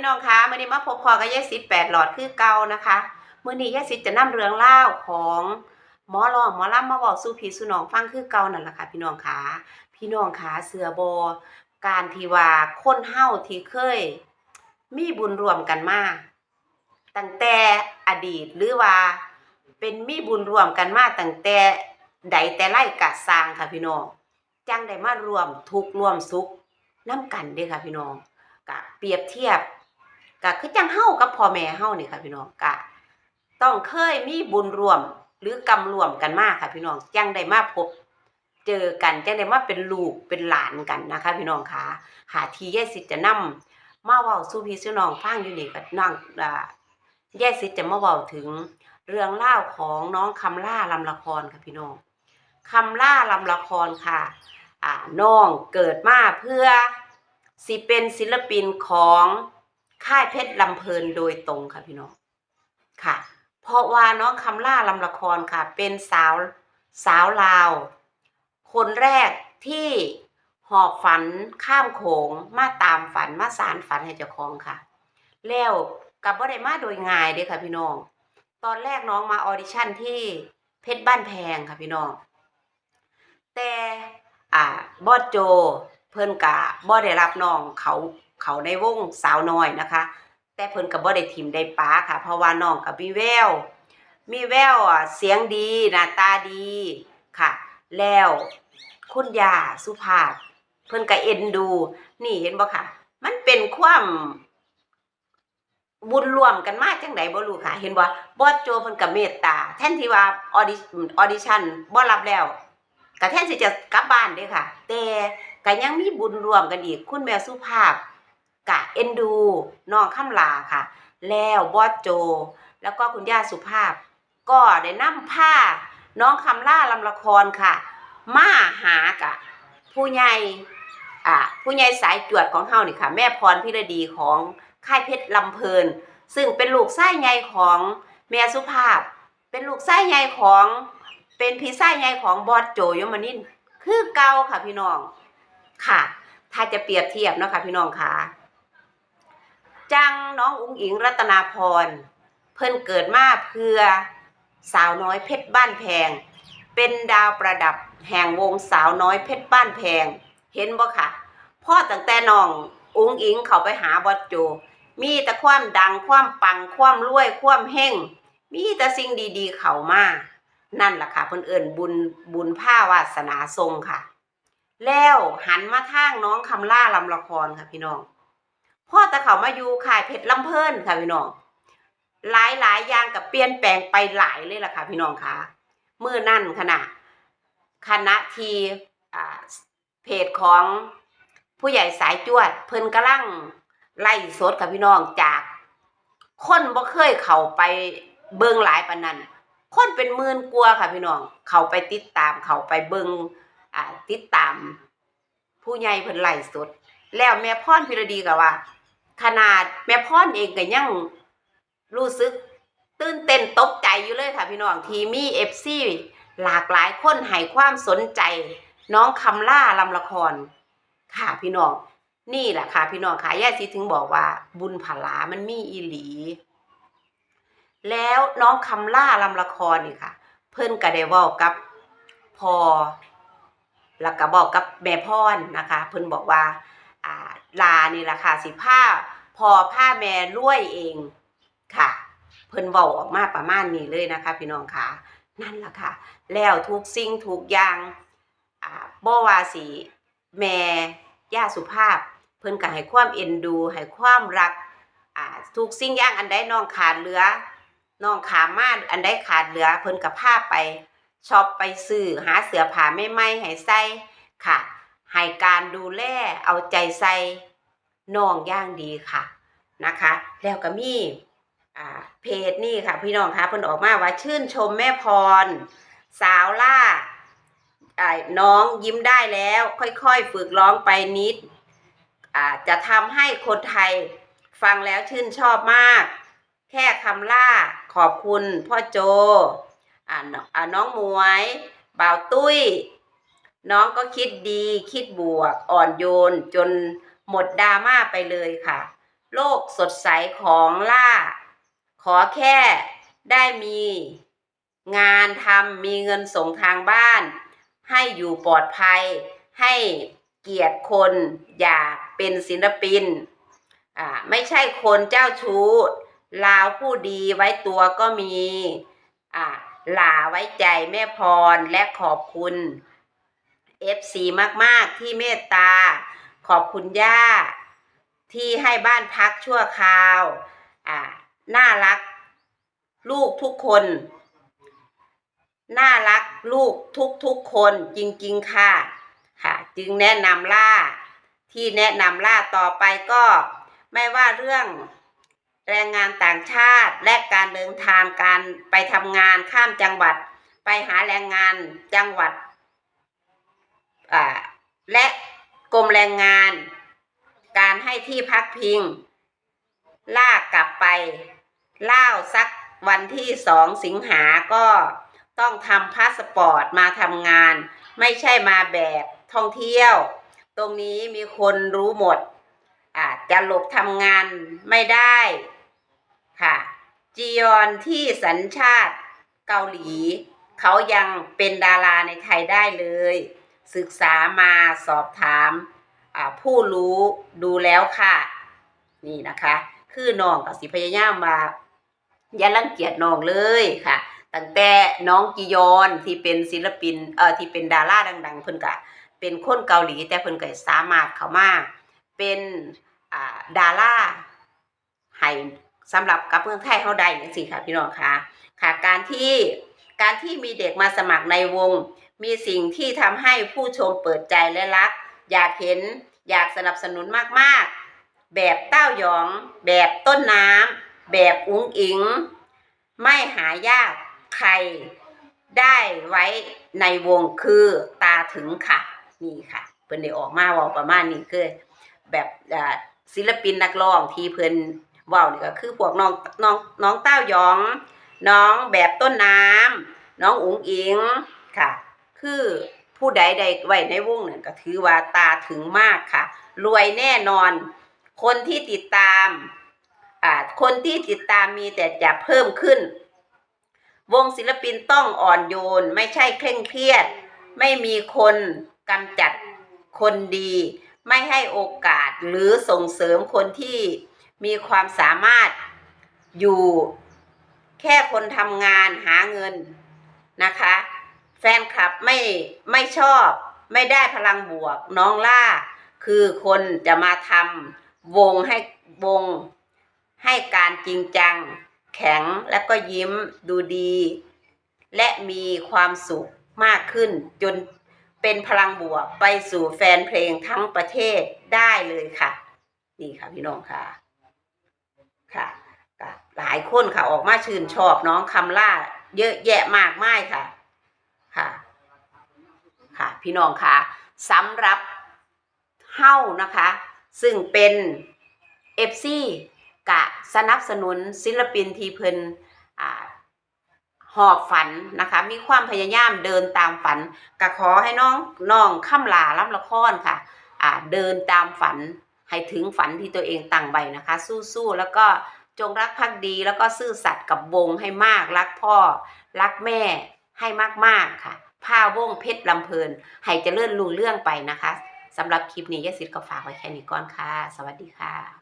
พี่น้องคะมื่อนี้มาพบพอกับยายสิทธิ์แปดหลอดคือเก่านะคะมื่อนี้ยายสิทธิ์จะนำเรื่องเล่าของหมอรองหมอล่ำมาบอกสู่พี่สู่น้องฟังคือเก่านั่นแหละค่ะพี่น้องคะพี่น้องคะเสือบอการที่ว่าคนเฮาที่เคย มีบุญรวมกันมาตั้งแต่อดีตหรือว่า เป็นมีบุญรวมกันมาตั้งแต่ใดแต่ไล่กะสร้างค่ะพี่น้องจังได้มารวมทุกรวมสุขน้ำกันเด้อค่ะพี่น้องกะเปรียบเทียบ กะคือจังเฮากับพ่อแม่เฮานี่ค่ะพี่น้องกะต้องเคยมีบุญรวมหรือกรรมรวมกันมากค่ะ พี่น้องจังได้มาพบ เจอกันจังได้มาเป็นลูกเป็นหลานกันนะคะ พี่น้องคะหาทีแย่สิทธิ์จะนำมาเว้าสู่พี่สู่น้องฟังอยู่นี่ก็นั่งอ่าแย่สิทธิ์จะมาเว้าถึงเรื่องเล่าของน้องคำล่าลำละครค่ะพี่น้องคำล่าลำละครค่ะอ่าน้องเกิดมาเพื่อสิเป็นศิลปินของ ค่ายเพชรลำเพลินโดยตรงค่ะพี่น้องค่ะ เพราะว่าน้องคำล่าลำละครค่ะ เป็นสาวสาวลาว คนแรกที่หอบฝันข้ามโขงมาตามฝันมาสารฝันให้เจ้าของค่ะ แล้วกับบ่ได้มาโดยง่ายเด้ค่ะพี่น้อง ตอนแรกน้องมาออดิชั่นที่เพชรบ้านแพงค่ะพี่น้อง แต่อ่าบอสโจเพิ่นกะบ่ได้รับน้องเขา เขาในวงสาวน้อยนะคะ แต่เพิ่นก็บ่ได้ทิมได้ป้าค่ะ เพราะว่าน้องก็มีแววมีแววอะเสียงดีหน้าตาดีค่ะ แล้วคุณยาสุภาพ เพิ่นก็เอ็นดู นี่เห็นบ่ค่ะ มันเป็นความบุญรวมกันมาจังไดบ่รู้ค่ะ เห็นบ่บอสโจเพิ่นก็เมตตา แทนที่ว่าออดิออดิชั่นบ่รับแล้วก็แทนสิจะกลับบ้านเด้ค่ะ แต่ก็ยังมีบุญรวมกันอีก คุณแม่สุภาพ กะเอ็นดูน้องคำลาค่ะ แล้วบอสโจ แล้วก็คุณย่าสุภาพ ก็ได้นำผ้าน้องคำล่าลำละครค่ะ มาหากะ ผู้ใหญ่อ่าผู้ใหญ่สายจวดของเฮานี่ค่ะ แม่พรพิรดีของค่ายเพชรลำเพลิน ซึ่งเป็นลูกไส้ใหญ่ของแม่สุภาพ เป็นลูกไส้ใหญ่ของเป็นพี่ไส้ใหญ่ของบอสโจยมนินคือเก่าค่ะพี่น้องค่ะ ถ้าจะเปรียบเทียบเนาะค่ะพี่น้องค่ะ จังน้องอุ๋งอิงรัตนาพร เพิ่นเกิดมาเพื่อสาวน้อยเพชรบ้านแพง เป็นดาวประดับแห่งวงสาวน้อยเพชรบ้านแพง เห็นบ่ค่ะพ่อตั้งแต่น้องอุ๋งอิงเขาไปหาบอสโจ มีแต่ความดังความปังความรวยความเฮงมีแต่สิ่งดีๆ เขามานั่นล่ะค่ะเพิ่นเอิ้นบุญบุญผ้าวาสนาทรงค่ะ แล้วหันมาทางน้องคำล่าลำละครค่ะพี่น้อง พ่อต่เขามาอยู่ค่ายเพชรลำเพิ่นค่ะพี่น้องหลายหลายอย่างกับเปลี่ยนแปลงไปหลายเลยล่ะค่ะพี่น้องค่ะเมื่อนั่นขณะคณะทีเพจของผู้ใหญ่สายจวด เพิ่นกำลังไล่สดค่ะพี่น้องจาก คนบ่เคยเข้าไปเบิ่งหลายปานนั้นคนเป็นหมื่นกว่าค่ะพี่น้อง เขาไปติดตามเขาไปเบิงอ่าติดตาม ผู้ใหญ่เพิ่นไล่สด แล้วแม่พรพิรดีก็ว่า ขนาดแม่พรเองก็ยังรู้สึกตื่นเต้นตกใจอยู่เลยค่ะพี่น้องทีมีเอฟซีหลากหลายคนให้ความสนใจ น้องคำล่าลำละคร ค่ะพี่น้อง นี่แหละค่ะพี่น้องค่ะย่าสิถึงบอกว่า บุญผลามันมีอีหลี แล้วน้องคำล่าลำละครนี่ค่ะ เพิ่นก็ได้เว้ากับพอแล้วก็บอกกับแม่พรนะคะ เพิ่นบอกว่า ลานี่ล่ะค่ะสิผ้าพอผ้าแม่รวยเองค่ะ เพิ่นเว้าออกมาประมาณนี้เลยนะคะ พี่น้องค่ะนั่นล่ะค่ะ แล้วทุกสิ่งทุกอย่างบ่ว่าสิแม่ย่าสุภาพ เพิ่นก็ให้ความเอ็นดูให้ความรักทุกสิ่งอย่างอันใดน้องขาดเหลือน้องขามาอันใดขาดเหลือ เพิ่นก็พาไปช็อปไปซื้อหาเสื้อผ้าใหม่ให้ใส่ค่ะ ให้การดูแลเอาใจใส่น้องอย่างดีค่ะนะคะ แล้วก็มีเพจนี่ค่ะ พี่น้องคะเพิ่นออกมาว่าชื่นชมแม่พร สาวล่าน้องยิ้มได้แล้ว ค่อยๆ ฝึกร้องไปนิดจะทำให้คนไทยฟังแล้วชื่นชอบมาก แค่คำล่าขอบคุณพ่อโจอน้องมวยบ่าวตุ้ย น้องก็คิดดีคิดบวกอ่อนโยน จนหมดดราม่าไปเลยค่ะ โลกสดใสของล่า ขอแค่ได้มีงานทำมีเงินส่งทางบ้าน ให้อยู่ปลอดภัย ให้เกียรติคนอยากเป็นศิลปินอ่าไม่ใช่คนเจ้าชู้ลาวผู้ดีไว้ตัวก็มีอ่าหลาไว้ใจแม่พรและขอบคุณ FC มาก ๆ ที่เมตตา ขอบคุณย่า ที่ให้บ้านพักชั่วคราวอ่าน่ารัก ลูกทุกคน น่ารักลูกทุกทุกๆคนจริง ๆ ค่ะค่ะ จึงแนะนำล่า ที่แนะนำล่าต่อไปก็ ไม่ว่าเรื่องแรงงานต่างชาติและการเดินทางการไปทำงานข้ามจังหวัด ไปหาแรงงานจังหวัด อ่า และกรม แรงงาน การให้ที่พักพิง ลากกลับไปเล่าสักวันที่สองสิงหาก็ต้องทำพาสปอร์ตมาทำงาน ไม่ใช่มาแบบท่องเที่ยว ตรงนี้มีคนรู้หมดอาจจะหลบทำงานไม่ได้ค่ะ จียอนที่สัญชาติเกาหลี เขายังเป็นดาราในไทยได้เลย ศึกษามาสอบถาม ผู้รู้ดูแล้วค่ะ นี่นะคะ คือน้องกับสิพยายามมาอย่ารังเกียจน้องเลยค่ะ ตั้งแต่น้องจียอนที่เป็นศิลปินเอ่อที่เป็นดาราดัง ๆ เพิ่นก็เป็นคนเกาหลีแต่เพิ่นก็สามารถเข้ามาเป็นอ่าดาราให้สำหรับกับเมืองไทยเฮาได้จังซี่ค่ะพี่น้องค่ะค่ะการที่การที่มีเด็กมาสมัครในวง มีสิ่งที่ทำให้ผู้ชมเปิดใจและรัก อยากเห็นอยากสนับสนุนมากๆ แบบเต้าหยอง แบบต้นน้ำแบบอุ้งอิง ไม่หายากใครได้ไว้ในวงคือตาถึงค่ะ นี่ค่ะ เพิ่นได้ออกมาว่าประมาณนี้คือ แบบศิลปินนักร้องที่เพิ่นว้านี่ก็คือพวกน้องน้องน้องเต้าหยอง น้องแบบต้นน้ำน้องอุ๋งอิงค่ะ คือ ผู้ใดใดไว้ในวงนี่ยก็ถือว่าตาถึงมากค่ะ รวยแน่นอน คนที่ติดตามอ่าคนที่ติดตามมีแต่จะเพิ่มขึ้น วงศิลปินต้องอ่อนโยน ไม่ใช่เคร่งเครียด ไม่มีคนกำจัดคนดี ไม่ให้โอกาสหรือส่งเสริมคนที่มีความสามารถอยู่แค่คนทำงานหาเงินนะคะ แฟนคลับไม่ไม่ชอบ ไม่ได้พลังบวก น้องล่า คือคนจะมาทำวงให้วง ให้การจริงจัง แข็งและก็ยิ้มดูดี และมีความสุขมากขึ้น จนเป็นพลังบวกไปสู่แฟนเพลงทั้งประเทศได้เลยค่ะ นี่ค่ะพี่น้องค่ะ ค่ะหลายคนค่ะออกมาชื่นชอบน้องคำล่า เยอะแยะมากมายค่ะ ค่ะ ค่ะ พี่น้องค่ะสำหรับเฮ้านะคะ ซึ่งเป็นเอฟซีกะสนับสนุนศิลปินทีเพิ่นหอบฝันนะคะ มีความพยายามเดินตามฝันก็ขอให้น้องน้องข้ามลาล้ำละครค่ะเดินตามฝันให้ถึงฝันที่ตัวเองตั้งไว้นะคะ สู้ๆแล้วก็จงรักภักดีแล้วก็ซื่อสัตย์กับวงให้มากรักพ่อ รักแม่ ให้มากๆค่ะ ผ้าวงเพชรลำเพลิน ให้เจริญรุ่งเรื่องไปนะคะสำหรับคลิปนี้ยายสิทธิ์ก็ฝากไว้แค่นี้ก่อนค่ะ สวัสดีค่ะ